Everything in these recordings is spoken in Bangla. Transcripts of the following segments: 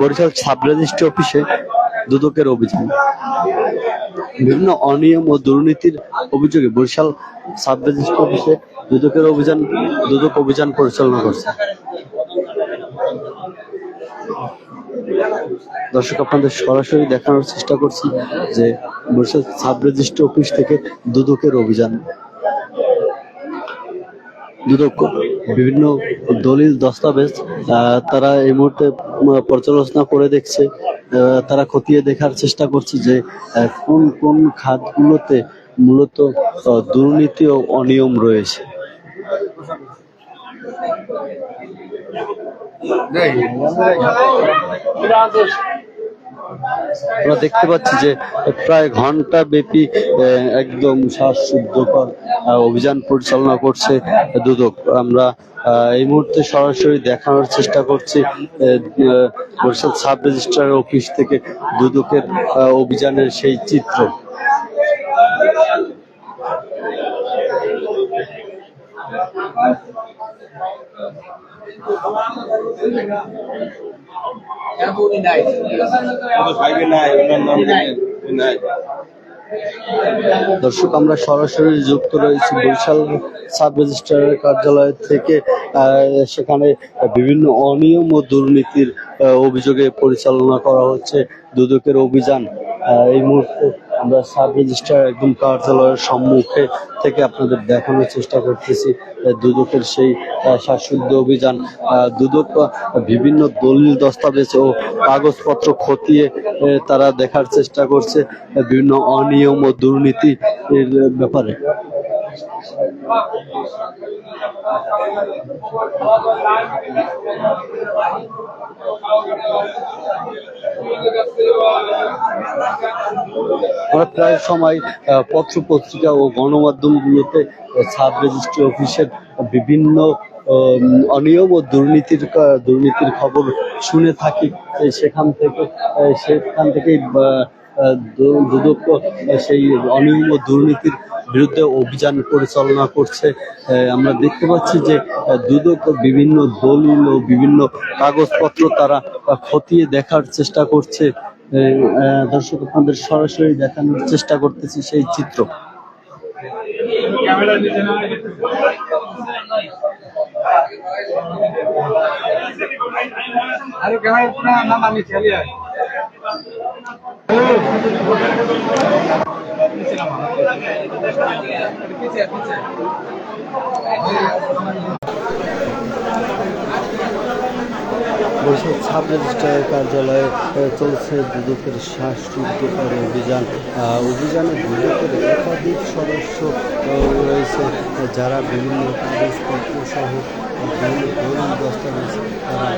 বরিশাল সাব রেজিস্ট্রি অফিসে দুদকের অভিযান। বিভিন্ন অনিয়ম ও দুর্নীতির অভিযোগে বরিশাল সাব রেজিস্ট্রি অফিসে দুদকের অভিযান, দুদক অভিযান পরিচালনা করছে। দর্শক, আপনাদের সরাসরি দেখানোর চেষ্টা করছি যে বরিশাল সাব রেজিস্ট্রি অফিস থেকে দুদকের অভিযান দুদক। বিভিন্ন দলিল, দস্তাবেজ তারা এই মুহূর্তে পর্যালোচনা করে দেখছে। তারা খতিয়ে দেখার চেষ্টা করছে যে কোন কোন খাতগুলোতে মূলত দুর্নীতি ও অনিয়ম রয়েছে। আমরা দেখতে পাচ্ছি যে প্রায় ঘণ্টা ব্যাপী একদম শ্বাসরুদ্ধকর আহ, অভিযান পরিচালনা করছে দুদক। আমরা এই মুহূর্তে সরাসরি দেখানোর চেষ্টা করছি বরিশাল সাব রেজিস্ট্রার অফিস থেকে দুদকের অভিযানের সেই চিত্র। দর্শক, আমরা সরাসরি যুক্ত রয়েছি বরিশাল সাব রেজিস্ট্রারের কার্যালয় থেকে সেখানে বিভিন্ন অনিয়ম ও দুর্নীতির অভিযোগে পরিচালনা করা হচ্ছে দুদকের অভিযান। এই মুহূর্তে আমরা সাব রেজিস্ট্রার একদম কার্যালয়ের সম্মুখে থেকে আপনাদের দেখানোর চেষ্টা করতেছি দুদকের সেই শাসুদ্ধ অভিযান। দুদক বিভিন্ন দলিল দস্তাবেজ ও কাগজপত্র খতিয়ে তারা দেখার চেষ্টা করছে বিভিন্ন অনিয়ম ও দুর্নীতির ব্যাপারে। আমরা প্রায় সময় পত্র পত্রিকা ও গণমাধ্যমগুলোতে সাব রেজিস্ট্রি অফিসের বিভিন্ন অনিয়ম ও দুর্নীতির দুর্নীতির খবর শুনে থাকি। সেখান থেকে সেখান থেকেই দুদক সেই অনিয়ম ও দুর্নীতির বিরুদ্ধে অভিযান পরিচালনা করছে আমরা দেখতে পাচ্ছি যে দুদক বিভিন্ন দলিল ও বিভিন্ন কাগজপত্র তারা খতিয়ে দেখার চেষ্টা করছে। দর্শক, আপনাদের সরাসরি দেখানোর চেষ্টা করতেছি সেই চিত্র। अरे বরিশাল সাব রেজিস্ট্রারের কার্যালয়ে চলছে দুদকের শ্বাসরুদ্ধকর অভিযান। অভিযানে দুদকের একাধিক সদস্য রয়েছে যারা বিভিন্ন কাগজপত্র সহ বিভিন্ন দস্তাবেজ তারা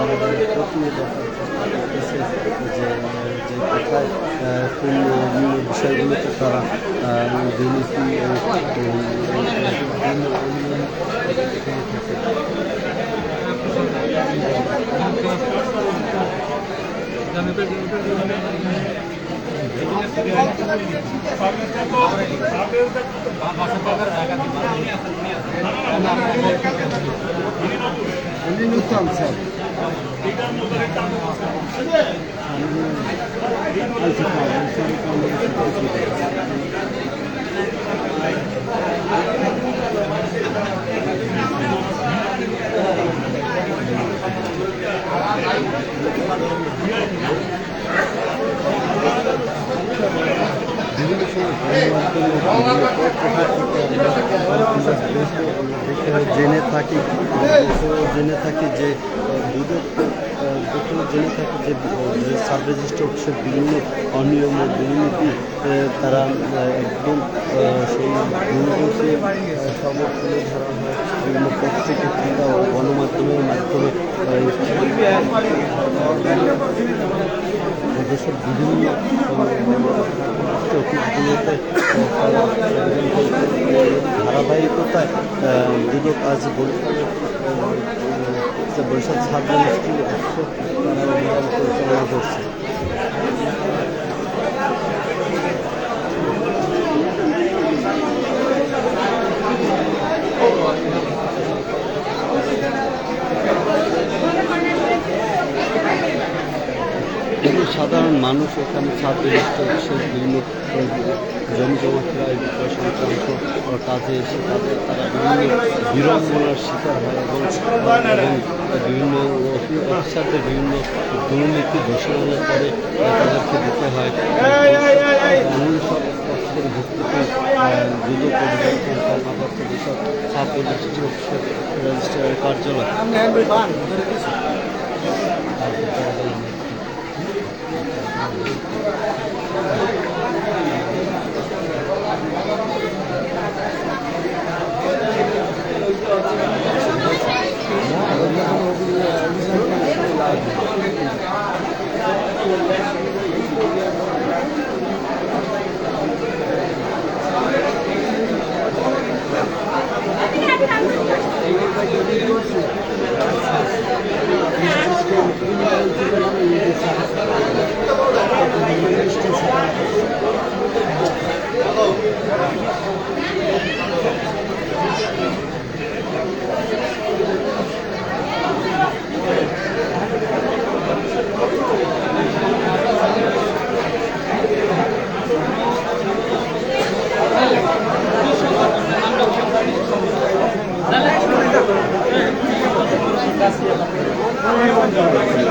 আহ, দেখার যে যে কোথায় বিষয়গুলোতে তারা দুর্নীতি উম, বিভিন্ন জেনে থাকি জেনে থাকি যে দুদক দেখেও জেনে থাকি যে সাব রেজিস্ট্রি অফিসের বিভিন্ন অনিয়ম ও দুর্নীতি তারা একদম সেই দুর্নীতি খবর তুলে ধরা হয়। বিভিন্ন পত্রিকা কিংবা গণমাধ্যমের মাধ্যমে দেশের বিভিন্ন অফিসগুলোতে ধারাবাহিকতায় দুদক আজ আহ, বরিশাল সাব রেজিস্ট্রি অফিসে তারা অভিযান পরিচালনা করছে সাধারণ মানুষ এখানে রেজিস্ট্রি বিভিন্ন জমি জমা সংক্রান্ত কাজে এসে তাদের তারা বিভিন্ন বিড়ম্বনার শিকার হয় এবং বিভিন্ন অফি- অফিসারদের বিভিন্ন দুর্নীতি ঘোষণার পরে আহ, তাদেরকে দিতে হয়। সব তথ্যের ভিত্তিতে যুব পরিবর্তন কর্মকর্তা যেসব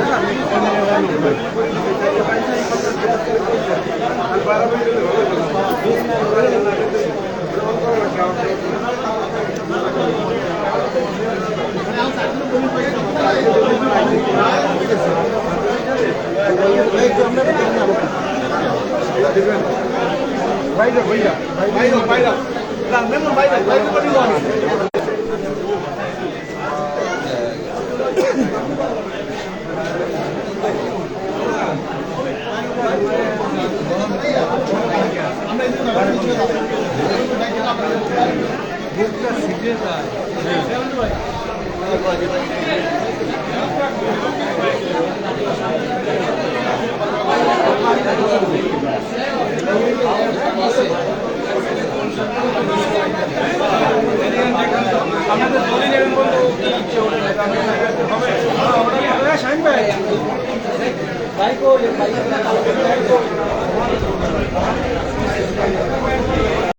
সাব রেজিস্ট্রি অফিসের রেজিস্ট্রারের কার্যালয় বাইরে বাইরে বাইরে বাইরে না মেমন বাইরে বাইরে কোটি কোনি আপনাদের দলি নেবেন বলতে কি ইচ্ছে ওঠে না হবে শাহিন ভাই